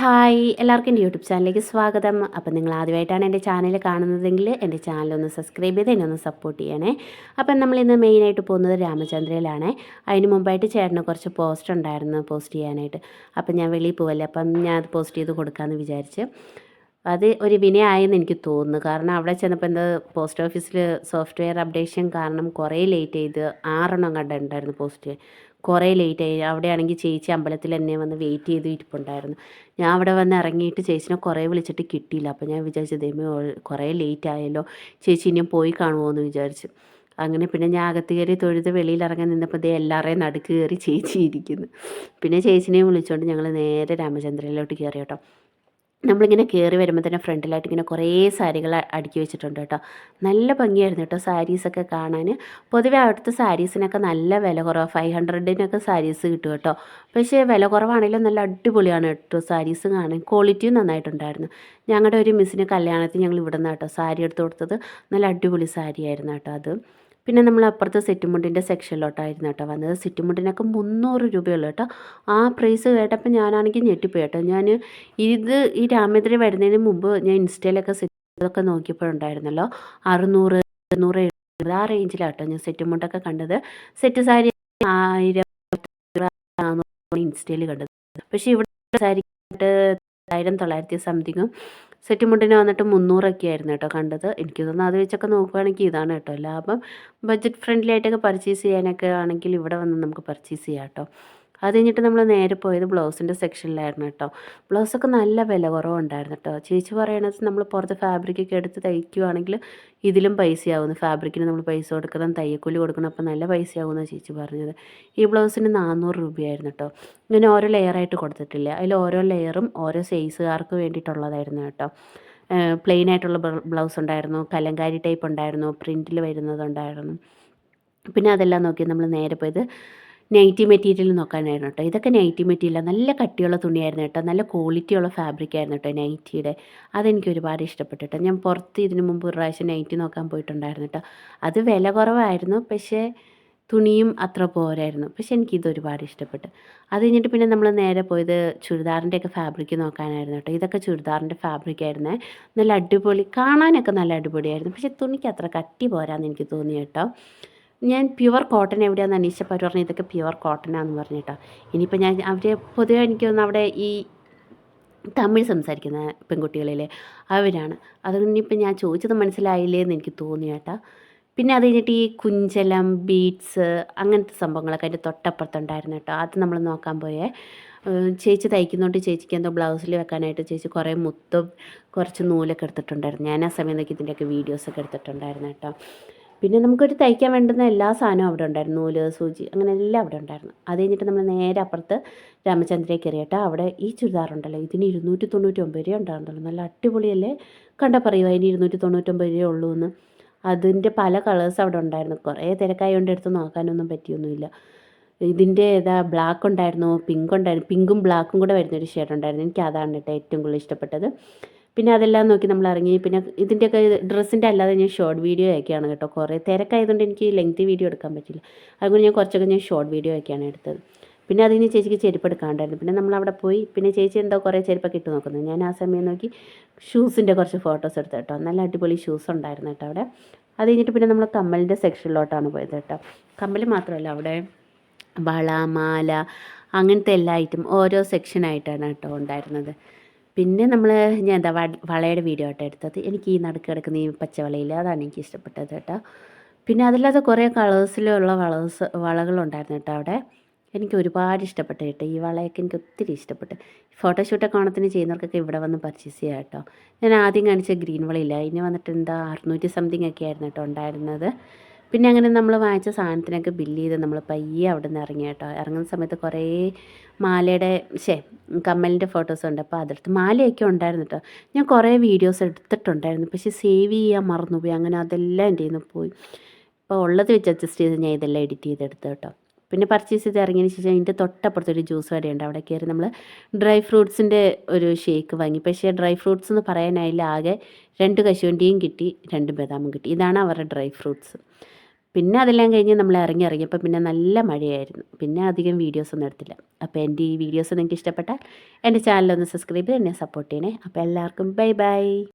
Hi എല്ലാവർക്കും എന്റെ YouTube ചാനലിലേക്ക് സ്വാഗതം. അപ്പം നിങ്ങൾ ആദ്യമായിട്ടാണ് എന്റെ ചാനൽ കാണുന്നതെങ്കിൽ എന്റെ ചാനൽ ഒന്ന് സബ്സ്ക്രൈബ് ചെയ്ത് എന്നെ ഒന്ന് സപ്പോർട്ട് ചെയ്യണേ. അപ്പം നമ്മൾ ഇന്ന് മെയിനായിട്ട് പോകുന്നത് രാമചന്ദ്രയിലാണ്. അതിന് മുമ്പായിട്ട് ചേട്ടന് കുറച്ച് പോസ്റ്റ് ഉണ്ടായിരുന്നു പോസ്റ്റ് ചെയ്യാനായിട്ട്. അപ്പം ഞാൻ വെളിയിൽ പോവല്ലേ? അപ്പം ഞാൻ അത് പോസ്റ്റ് ചെയ്ത് കൊടുക്കാമെന്ന് വിചാരിച്ച്. അത് ഒരു വിനയായെന്ന് എനിക്ക് തോന്നുന്നു. കാരണം അവിടെ ചെന്നപ്പോൾ എന്താ പോസ്റ്റ് ഓഫീസിൽ സോഫ്റ്റ്വെയർ അപ്ഡേഷൻ കാരണം കുറേ ലേറ്റ് ചെയ്ത് ആറെണ്ണം കണ്ടിട്ടുണ്ടായിരുന്നു പോസ്റ്റ്. കുറേ ലേറ്റ് ആയി. അവിടെയാണെങ്കിൽ ചേച്ചി അമ്പലത്തിൽ എന്നെ വന്ന് വെയിറ്റ് ചെയ്ത് ഇരിപ്പുണ്ടായിരുന്നു. ഞാൻ അവിടെ വന്ന് ഇറങ്ങിയിട്ട് ചേച്ചിനെ കുറേ വിളിച്ചിട്ട് കിട്ടിയില്ല. അപ്പോൾ ഞാൻ വിചാരിച്ചു കുറേ ലേറ്റ് ആയല്ലോ. ചേച്ചി ഇനിയും പോയി കാണുമോ എന്ന് വിചാരിച്ചു. അങ്ങനെ പിന്നെ ഞാൻ അകത്ത് കയറി തൊഴുത് വെളിയിൽ ഇറങ്ങാൻ നിന്നപ്പോൾ ദേ എല്ലാവരെയും നടുക്ക് കയറി ചേച്ചി ഇരിക്കുന്നു. പിന്നെ ചേച്ചിനെയും വിളിച്ചുകൊണ്ട് ഞങ്ങൾ നേരെ രാമചന്ദ്രയിലോട്ട് കയറി കേട്ടോ. നമ്മളിങ്ങനെ കയറി വരുമ്പോൾ തന്നെ ഫ്രണ്ടിലായിട്ട് ഇങ്ങനെ കുറേ സാരികൾ അടുക്കി വെച്ചിട്ടുണ്ട് കേട്ടോ. നല്ല ഭംഗിയായിരുന്നു കേട്ടോ സാരീസൊക്കെ കാണാൻ പൊതുവേ അവിടുത്തെ സാരീസിനൊക്കെ നല്ല വില കുറവാണ് ഫൈവ് ഹൺഡ്രഡിനൊക്കെ സാരീസ് കിട്ടും കേട്ടോ. പക്ഷേ വില കുറവാണെങ്കിലും നല്ല അടിപൊളിയാണ് കേട്ടോ സാരീസ് കാണാൻ. ക്വാളിറ്റിയും നന്നായിട്ടുണ്ടായിരുന്നു. ഞങ്ങളുടെ ഒരു മിസ്സിന് കല്യാണത്തിന് ഞങ്ങൾ ഇവിടെ നിന്ന് കേട്ടോ സാരി എടുത്ത് കൊടുത്തത്. നല്ല അടിപൊളി സാരി ആയിരുന്നു കേട്ടോ അത്. പിന്നെ നമ്മൾ അപ്പുറത്തെ സെറ്റുമുണ്ടിന്റെ സെക്ഷനിലോട്ടായിരുന്നു കേട്ടോ വന്നത്. സെറ്റുമുണ്ടിനൊക്കെ മുന്നൂറ് രൂപയുള്ളൂ കേട്ടോ. ആ പ്രൈസ് കേട്ടപ്പോൾ ഞാനാണെങ്കിൽ ഞെട്ടിപ്പോയി കേട്ടോ. ഞാൻ ഇത് ഈ രാമേന്ദ്ര വരുന്നതിന് മുമ്പ് ഞാൻ ഇൻസ്റ്റയിലൊക്കെ സെറ്റൊക്കെ നോക്കിയപ്പോഴുണ്ടായിരുന്നല്ലോ. അറുന്നൂറ് എഴുന്നൂറ് എഴുന്നൂറ് ആ റേഞ്ചിലാട്ടോ ഞാൻ സെറ്റുമുണ്ടൊക്കെ കണ്ടത്. സെറ്റ് സാരി ആയിരം ഇൻസ്റ്റയിൽ കണ്ടത്. പക്ഷേ ഇവിടെ സാരി തൊള്ളായിരത്തി സംതിങ്ങും സെറ്റ് മുണ്ടിന് വന്നിട്ട് മുന്നൂറൊക്കെ ആയിരുന്നു കേട്ടോ കണ്ടത്. എനിക്ക് തോന്നുന്നു അത് വെച്ചൊക്കെ നോക്കുകയാണെങ്കിൽ ഇതാണ് കേട്ടോ ലാഭം. ബഡ്ജറ്റ് ഫ്രണ്ട്ലി ആയിട്ടൊക്കെ പർച്ചേസ് ചെയ്യാനൊക്കെ ആണെങ്കിൽ ഇവിടെ വന്ന് നമുക്ക് പർച്ചേസ് ചെയ്യാം കേട്ടോ. അത് കഴിഞ്ഞിട്ട് നമ്മൾ നേരെ പോയത് ബ്ലൗസിന്റെ സെക്ഷനിലായിരുന്നു കേട്ടോ. ബ്ലൗസൊക്കെ നല്ല വില കുറവുണ്ടായിരുന്നു കേട്ടോ. ചേച്ചി പറയണത് നമ്മൾ പുറത്ത് ഫാബ്രിക്കൊക്കെ എടുത്ത് തയ്ക്കുകയാണെങ്കിൽ ഇതിലും പൈസയാവുന്നു. ഫാബ്രിക്കിന് നമ്മൾ പൈസ കൊടുക്കണം തയ്യക്കൂലി കൊടുക്കണം അപ്പോൾ നല്ല പൈസയാവുമെന്നാണ് ചേച്ചി പറഞ്ഞത്. ഈ ബ്ലൗസിന് നാനൂറ് രൂപയായിരുന്നു കേട്ടോ. ഇങ്ങനെ ഓരോ ലെയറായിട്ട് കൊടുത്തിട്ടില്ല? അതിൽ ഓരോ ലെയറും ഓരോ സൈസുകാർക്ക് വേണ്ടിയിട്ടുള്ളതായിരുന്നു കേട്ടോ. പ്ലെയിൻ ആയിട്ടുള്ള ബ്ലൗസ് ഉണ്ടായിരുന്നു കലങ്കാരി ടൈപ്പ് ഉണ്ടായിരുന്നു പ്രിന്റിൽ വരുന്നതുണ്ടായിരുന്നു പിന്നെ അതെല്ലാം നോക്കി നമ്മൾ നേരെ പോയത് നൈറ്റി മെറ്റീരിയൽ നോക്കാനായിരുന്നു കേട്ടോ ഇതൊക്കെ നൈറ്റി മെറ്റീരിയൽ നല്ല കട്ടിയുള്ള തുണിയായിരുന്നു കേട്ടോ നല്ല ക്വാളിറ്റിയുള്ള ഫാബ്രിക് ആയിരുന്നു കേട്ടോ നൈറ്റിയുടെ. അതെനിക്ക് ഒരുപാട് ഇഷ്ടപ്പെട്ടു കേട്ടോ ഞാൻ പുറത്ത് ഇതിനു മുമ്പ് ഒരു പ്രാവശ്യം നൈറ്റി നോക്കാൻ പോയിട്ടുണ്ടായിരുന്നു കേട്ടോ അത് വില കുറവായിരുന്നു. പക്ഷേ തുണിയും അത്ര പോരായിരുന്നു. പക്ഷെ ഇത് ഒരുപാട് ഇഷ്ടപ്പെട്ടു. അത് കഴിഞ്ഞിട്ട് പിന്നെ നമ്മൾ നേരെ പോയത് ചുരിദാറിന്റെയൊക്കെ ഫാബ്രിക് നോക്കാനായിരുന്നു കേട്ടോ ഇതൊക്കെ ചുരിദാറിന്റെ ഫാബ്രിക് ആയിരുന്നു. നല്ല അടിപൊളി കാണാനൊക്കെ നല്ല അടിപൊളിയായിരുന്നു. പക്ഷെ തുണിക്ക് അത്ര കട്ടി പോരാന്ന് എനിക്ക് തോന്നി കേട്ടോ ഞാൻ പ്യുവർ കോട്ടൺ എവിടെയാണെന്ന് അന്വേഷിച്ചപ്പോൾ അവർ പറഞ്ഞു ഇതൊക്കെ പ്യുവർ കോട്ടനാന്ന് പറഞ്ഞിട്ടോ. ഇനിയിപ്പോൾ ഞാൻ അവർ പൊതുവെ എനിക്ക് തോന്നുന്നു അവിടെ ഈ തമിഴ് സംസാരിക്കുന്ന പെൺകുട്ടികളിലെ അവരാണ്. അതുകൊണ്ട് ഞാൻ ചോദിച്ചത് മനസ്സിലായില്ലേ എന്ന് എനിക്ക് തോന്നി കേട്ടോ. പിന്നെ അത് കഴിഞ്ഞിട്ട് ഈ കുഞ്ചലം ബീഡ്സ് അങ്ങനത്തെ സംഭവങ്ങളൊക്കെ അതിന്റെ തൊട്ടപ്പുറത്തുണ്ടായിരുന്നു കേട്ടോ. അത് നമ്മൾ നോക്കാൻ പോയേ. ചേച്ചി തയ്ക്കുന്നതുകൊണ്ട് ചേച്ചിക്ക് എന്തോ ബ്ലൗസിൽ വെക്കാനായിട്ട് ചേച്ചി കുറേ മുത്തും കുറച്ച് നൂലൊക്കെ എടുത്തിട്ടുണ്ടായിരുന്നു. ഞാൻ ആ സമയത്തൊക്കെ ഇതിന്റെയൊക്കെ വീഡിയോസൊക്കെ എടുത്തിട്ടുണ്ടായിരുന്നു കേട്ടോ. പിന്നെ നമുക്കൊരു തയ്ക്കാൻ വേണ്ടുന്ന എല്ലാ സാധനവും അവിടെ ഉണ്ടായിരുന്നു. നൂൽ സൂചി അങ്ങനെ എല്ലാം അവിടെ ഉണ്ടായിരുന്നു. അത് കഴിഞ്ഞിട്ട് നമ്മൾ നേരെ അപ്പുറത്ത് രാമചന്ദ്രയെ കയറിയിട്ട് അവിടെ ഈ ചുരിദാറുണ്ടല്ലോ ഇതിന് ഇരുന്നൂറ്റി തൊണ്ണൂറ്റി ഒമ്പത് രൂപ ഉണ്ടാകുന്നുള്ളൂ നല്ല അടിപൊളിയല്ലേ? കണ്ട പറയുമോ അതിന് ഇരുന്നൂറ്റി തൊണ്ണൂറ്റൊമ്പത് രൂപ ഉള്ളൂ എന്ന്. അതിന്റെ പല കളേഴ്സ് അവിടെ ഉണ്ടായിരുന്നു. കുറേ തിരക്കായതുകൊണ്ട് എടുത്ത് നോക്കാനൊന്നും പറ്റിയൊന്നുമില്ല. ഇതിന്റെ ഏതാ ബ്ലാക്ക് ഉണ്ടായിരുന്നു പിങ്ക് ഉണ്ടായിരുന്നു. പിങ്കും ബ്ലാക്കും കൂടെ വരുന്നൊരു ഷെയ്ഡ് ഉണ്ടായിരുന്നു എനിക്ക് അതാണ് കേട്ടോ ഏറ്റവും കൂടുതൽ ഇഷ്ടപ്പെട്ടത്. പിന്നെ അതെല്ലാം നോക്കി നമ്മൾ ഇറങ്ങി പിന്നെ ഇതിന്റെയൊക്കെ ഡ്രസ്സിന്റെ അല്ലാതെ ഞാൻ ഷോർട്ട് വീഡിയോ ഒക്കെയാണ് കേട്ടോ കുറേ. തിരക്കായതുകൊണ്ട് എനിക്ക് ലെങ്തി വീഡിയോ എടുക്കാൻ പറ്റില്ല. അതുകൊണ്ട് ഞാൻ കുറച്ചൊക്കെ ഞാൻ ഷോർട്ട് വീഡിയോ ഒക്കെയാണ് എടുത്തത്. പിന്നെ അതിന് ചേച്ചിക്ക് ചെരുപ്പ് എടുക്കാണ്ടായിരുന്നു. പിന്നെ നമ്മൾ അവിടെ പോയി. പിന്നെ ചേച്ചി എന്തോ കുറേ ചെരുപ്പൊക്കെ ഇട്ട് നോക്കുന്നത് ഞാൻ ആ സമയം നോക്കി ഷൂസിന്റെ കുറച്ച് ഫോട്ടോസ് എടുത്തു കേട്ടോ. നല്ല അടിപൊളി ഷൂസ് ഉണ്ടായിരുന്നു കേട്ടോ അവിടെ. അത് കഴിഞ്ഞിട്ട് പിന്നെ നമ്മൾ കമ്മലിന്റെ സെക്ഷനിലോട്ടാണ് പോയത് കേട്ടോ. കമ്മൽ മാത്രമല്ല അവിടെ വള മാല അങ്ങനത്തെ എല്ലാ ഐറ്റം ഓരോ സെക്ഷനായിട്ടാണ് കേട്ടോ ഉണ്ടായിരുന്നത്. പിന്നെ നമ്മൾ ഞാൻ എന്താ വളയുടെ വീഡിയോ ആട്ടോ എടുത്തത്. എനിക്ക് ഈ നടുക്ക് കിടക്കുന്ന ഈ പച്ചവളയിൽ അതാണ് എനിക്ക് ഇഷ്ടപ്പെട്ടത് കേട്ടോ. പിന്നെ അതില്ലാതെ കുറേ കളേഴ്സിലുള്ള വളേഴ്സ് വളകളുണ്ടായിരുന്നു കേട്ടോ അവിടെ. എനിക്ക് ഒരുപാട് ഇഷ്ടപ്പെട്ടു കേട്ടോ. ഈ വളയൊക്കെ എനിക്ക് ഒത്തിരി ഇഷ്ടപ്പെട്ടു. ഫോട്ടോഷൂട്ടൊക്കെ ഓണത്തിന് ചെയ്യുന്നവർക്കൊക്കെ ഇവിടെ വന്ന് പർച്ചേസ് ചെയ്യാം കേട്ടോ. ഞാൻ ആദ്യം കാണിച്ച ഗ്രീൻ വളയില്ല. ഇനി വന്നിട്ട് എന്താ അറുന്നൂറ്റി സംതിങ് ഒക്കെ ആയിരുന്നു കേട്ടോ ഉണ്ടായിരുന്നത്. പിന്നെ അങ്ങനെ നമ്മൾ വാങ്ങിച്ച സാധനത്തിനൊക്കെ ബില്ല് ചെയ്ത് നമ്മൾ പയ്യെ അവിടെ നിന്ന് ഇറങ്ങി കേട്ടോ. ഇറങ്ങുന്ന സമയത്ത് കുറേ മാലയുടെ ശേ കമ്മലിന്റെ ഫോട്ടോസ് ഉണ്ട്. അപ്പോൾ അതെടുത്ത് മാലയൊക്കെ ഉണ്ടായിരുന്നു കേട്ടോ. ഞാൻ കുറേ വീഡിയോസ് എടുത്തിട്ടുണ്ടായിരുന്നു. പക്ഷേ സേവ് ചെയ്യാൻ മറന്നുപോയി. അങ്ങനെ അതെല്ലാം എന്റെ നിന്ന് പോയി. അപ്പോൾ ഉള്ളത് വെച്ച് അഡ്ജസ്റ്റ് ചെയ്ത് ഞാൻ ഇതെല്ലാം എഡിറ്റ് ചെയ്തെടുത്തു കേട്ടോ. പിന്നെ പർച്ചേസ് ചെയ്ത് ഇറങ്ങിയതിന് ശേഷം അതിന്റെ തൊട്ടപ്പുറത്തൊരു ജ്യൂസ് കടയുണ്ട് അവിടെ കയറി നമ്മൾ ഡ്രൈ ഫ്രൂട്ട്സിന്റെ ഒരു ഷേക്ക് വാങ്ങി. പക്ഷേ ഡ്രൈ ഫ്രൂട്ട്സ് എന്ന് പറയാനായില്ല. ആകെ രണ്ട് കശുവണ്ടിയും കിട്ടി രണ്ട് ബദാമും കിട്ടി. ഇതാണ് അവരുടെ ഡ്രൈ ഫ്രൂട്ട്സ് പിന്നെ അതെല്ലാം കഴിഞ്ഞ് നമ്മൾ ഇറങ്ങി ഇറങ്ങിയപ്പോൾ പിന്നെ നല്ല മഴയായിരുന്നു. പിന്നെ അധികം വീഡിയോസ് ഒന്നും എടുത്തില്ല. അപ്പോൾ എന്റെ ഈ വീഡിയോസ് നിങ്ങൾക്ക് ഇഷ്ടപ്പെട്ടാൽ എന്റെ ചാനലൊന്ന് സബ്സ്ക്രൈബ് ചെയ്ത് എന്നെ സപ്പോർട്ട് ചെയ്യണേ. അപ്പോൾ എല്ലാവർക്കും ബൈ ബൈ